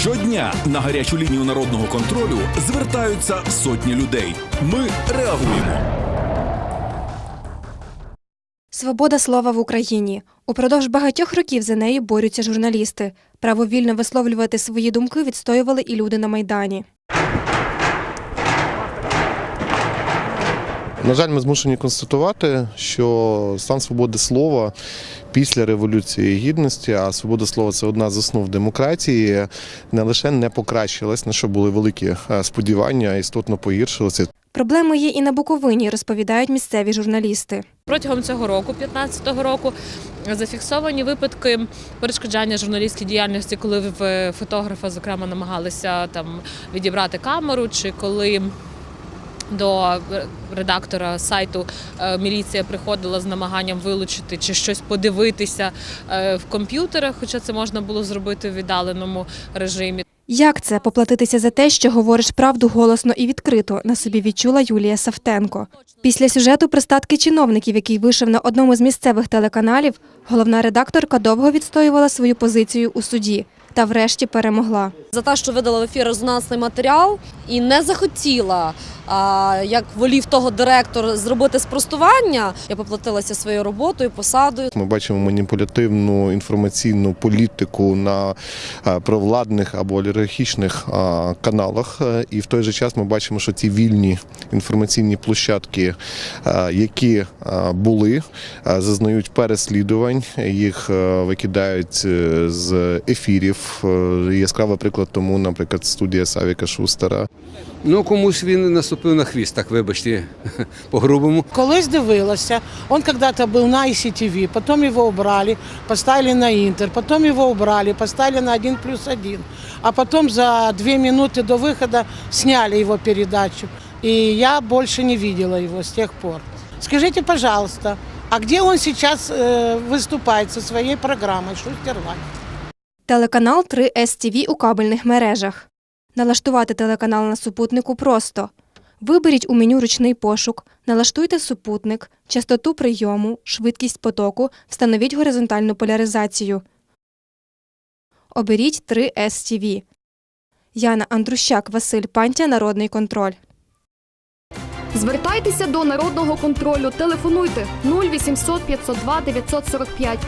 Щодня на гарячу лінію народного контролю звертаються сотні людей. Ми реагуємо. Свобода слова в Україні. Упродовж багатьох років за неї борються журналісти. Право вільно висловлювати свої думки відстоювали і люди на Майдані. На жаль, ми змушені констатувати, що стан свободи слова після Революції Гідності, а свобода слова це одна з основ демократії, не лише не покращилась, на що були великі е, сподівання, істотно погіршилася. Проблеми є і на Буковині, розповідають місцеві журналісти. Протягом цього року, 15-го року, зафіксовані випадки перешкоджання журналістській діяльності, коли в фотографа, зокрема, намагалися там відібрати камеру, чи коли до редактора сайту е, міліція приходила з намаганням вилучити чи щось подивитися е, в комп'ютерах, хоча це можна було зробити в віддаленому режимі. Як це поплатитися за те, що говориш правду голосно і відкрито, на собі відчула Юлія Савтенко. Після сюжету пристатки чиновників, який вийшов на одному з місцевих телеканалів, головна редакторка довго відстоювала свою позицію у суді та врешті перемогла. за те, що видала в ефір резонансний матеріал і не захотіла, як волів того директор, зробити спростування. Я поплатилася своєю роботою, посадою. Ми бачимо маніпулятивну інформаційну політику на провладних або олігархічних каналах. Е, І в той же час ми бачимо, що ті вільні інформаційні площадки, е, які е, були, зазнають переслідувань, їх викидають з ефірів Е, Яскравий приклад тому, наприклад, студія Савіка Шустера. Ну, комусь він наступив на хвіст, так вибачте, по-грубому. Колись дивилася. Он когда-то был на ICTV, потом его убрали, поставили на Интер, потом его убрали, поставили на 1 плюс 1. А потом за две минуты до выхода сняли его передачу. И я больше не видела его с тех пор. Скажите, пожалуйста, а где он сейчас э, выступает со своей программой «Шустер Лайф»? Телеканал 3 СТВ у кабельних мережах. Налаштувати телеканал на супутнику просто. Виберіть у меню ручний пошук, налаштуйте супутник, частоту прийому, швидкість потоку, встановіть горизонтальну поляризацію. Оберіть 3 СТВ. Яна Андрущак, Василь Пантя, Народний контроль. Звертайтеся до народного контролю. Телефонуйте 0800 502 945